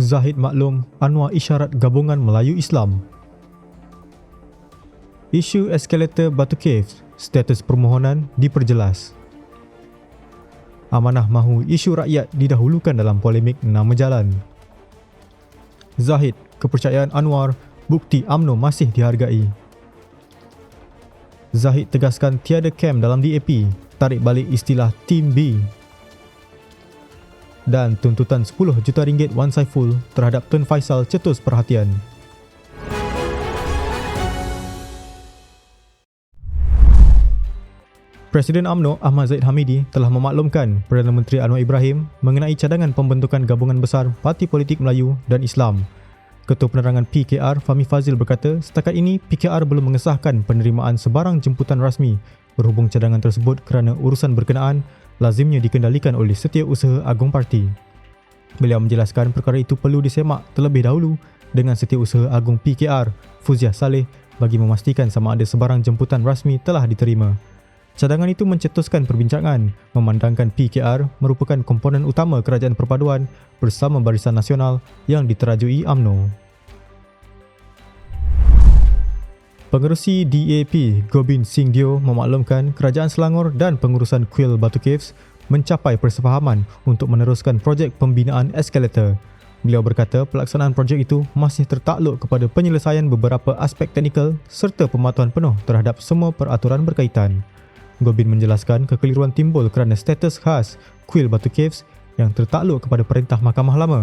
Zahid maklum Anwar isyarat gabungan Melayu Islam. Isu eskalator Batu Caves, status permohonan diperjelas. Amanah mahu isu rakyat didahulukan dalam polemik nama jalan. Zahid, kepercayaan Anwar, bukti AMNO masih dihargai. Zahid tegaskan tiada kem dalam DAP, tarik balik istilah Team B. Dan tuntutan 10 juta ringgit Wan Saiful terhadap Tun Faisal cetus perhatian. Presiden AMNO Ahmad Zaid Hamidi telah memaklumkan Perdana Menteri Anwar Ibrahim mengenai cadangan pembentukan gabungan besar Parti Politik Melayu dan Islam. Ketua Penerangan PKR Fahmi Fazil berkata, setakat ini PKR belum mengesahkan penerimaan sebarang jemputan rasmi berhubung cadangan tersebut kerana urusan berkenaan lazimnya dikendalikan oleh Setiausaha Agung Parti. Beliau menjelaskan perkara itu perlu disemak terlebih dahulu dengan Setiausaha Agung PKR Fuziah Saleh bagi memastikan sama ada sebarang jemputan rasmi telah diterima. Cadangan itu mencetuskan perbincangan memandangkan PKR merupakan komponen utama kerajaan perpaduan bersama Barisan Nasional yang diterajui AMNO. Pengerusi DAP Gobin Singh Dio memaklumkan kerajaan Selangor dan pengurusan kuil Batu Caves mencapai persefahaman untuk meneruskan projek pembinaan eskalator. Beliau berkata pelaksanaan projek itu masih tertakluk kepada penyelesaian beberapa aspek teknikal serta pematuhan penuh terhadap semua peraturan berkaitan. Gobin menjelaskan kekeliruan timbul kerana status khas kuil Batu Caves yang tertakluk kepada Perintah Mahkamah Lama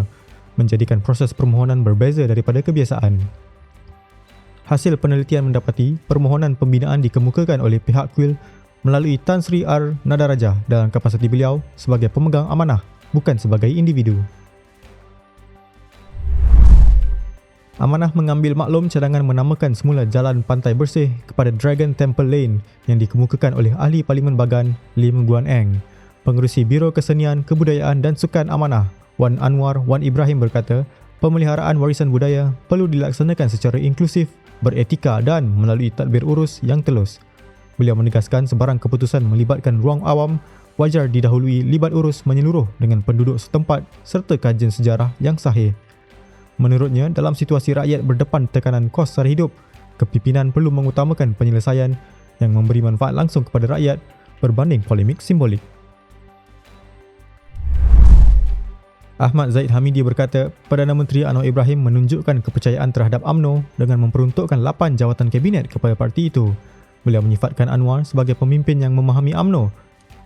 menjadikan proses permohonan berbeza daripada kebiasaan. Hasil penelitian mendapati permohonan pembinaan dikemukakan oleh pihak kuil melalui Tan Sri R. Nadaraja dalam kapasiti beliau sebagai pemegang amanah bukan sebagai individu. Amanah mengambil maklum cadangan menamakan semula Jalan Pantai Bersih kepada Dragon Temple Lane yang dikemukakan oleh Ahli Parlimen Bagan Lim Guan Eng. Pengerusi Biro Kesenian, Kebudayaan dan Sukan Amanah Wan Anwar Wan Ibrahim berkata, pemeliharaan warisan budaya perlu dilaksanakan secara inklusif, beretika dan melalui tadbir urus yang telus. Beliau menegaskan sebarang keputusan melibatkan ruang awam wajar didahului libat urus menyeluruh dengan penduduk setempat serta kajian sejarah yang sahih. Menurutnya, dalam situasi rakyat berdepan tekanan kos sara hidup, kepimpinan perlu mengutamakan penyelesaian yang memberi manfaat langsung kepada rakyat berbanding polemik simbolik. Ahmad Zaid Hamidi berkata, Perdana Menteri Anwar Ibrahim menunjukkan kepercayaan terhadap AMNO dengan memperuntukkan 8 jawatan kabinet kepada parti itu. Beliau menyifatkan Anwar sebagai pemimpin yang memahami AMNO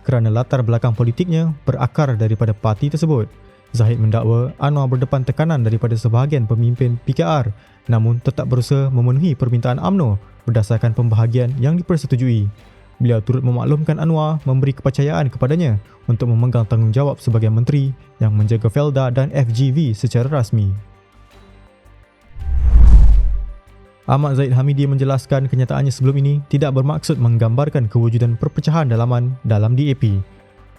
kerana latar belakang politiknya berakar daripada parti tersebut. Zahid mendakwa Anwar berdepan tekanan daripada sebahagian pemimpin PKR namun tetap berusaha memenuhi permintaan AMNO berdasarkan pembahagian yang dipersetujui. Beliau turut memaklumkan Anwar memberi kepercayaan kepadanya untuk memegang tanggungjawab sebagai menteri yang menjaga Felda dan FGV secara rasmi. Ahmad Zaid Hamidi menjelaskan kenyataannya sebelum ini tidak bermaksud menggambarkan kewujudan perpecahan dalaman dalam DAP.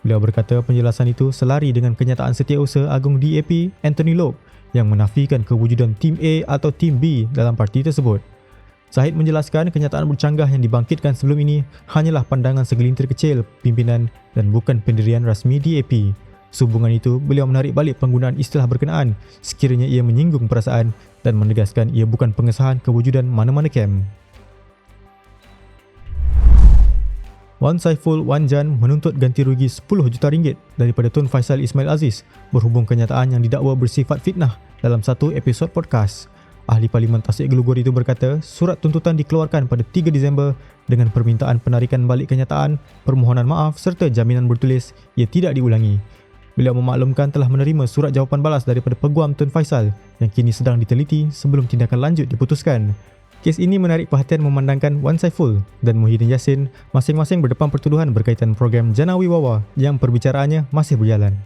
Beliau berkata penjelasan itu selari dengan kenyataan Setiausaha Agung DAP Anthony Loke yang menafikan kewujudan Tim A atau Tim B dalam parti tersebut. Zahid menjelaskan kenyataan bercanggah yang dibangkitkan sebelum ini hanyalah pandangan segelintir kecil pimpinan dan bukan pendirian rasmi DAP. Sehubungan itu, beliau menarik balik penggunaan istilah berkenaan sekiranya ia menyinggung perasaan dan menegaskan ia bukan pengesahan kewujudan mana-mana kem. Wan Saiful Wan Jan menuntut ganti rugi 10 juta ringgit daripada Tun Faisal Ismail Aziz berhubung kenyataan yang didakwa bersifat fitnah dalam satu episod podcast. Ahli Parlimen Tasik Gelugur itu berkata, surat tuntutan dikeluarkan pada 3 Disember dengan permintaan penarikan balik kenyataan, permohonan maaf serta jaminan bertulis ia tidak diulangi. Beliau memaklumkan telah menerima surat jawapan balas daripada Peguam Tun Faisal yang kini sedang diteliti sebelum tindakan lanjut diputuskan. Kes ini menarik perhatian memandangkan Wan Saiful dan Muhyiddin Yassin masing-masing berdepan pertuduhan berkaitan program Janawi Wawa yang perbicaraannya masih berjalan.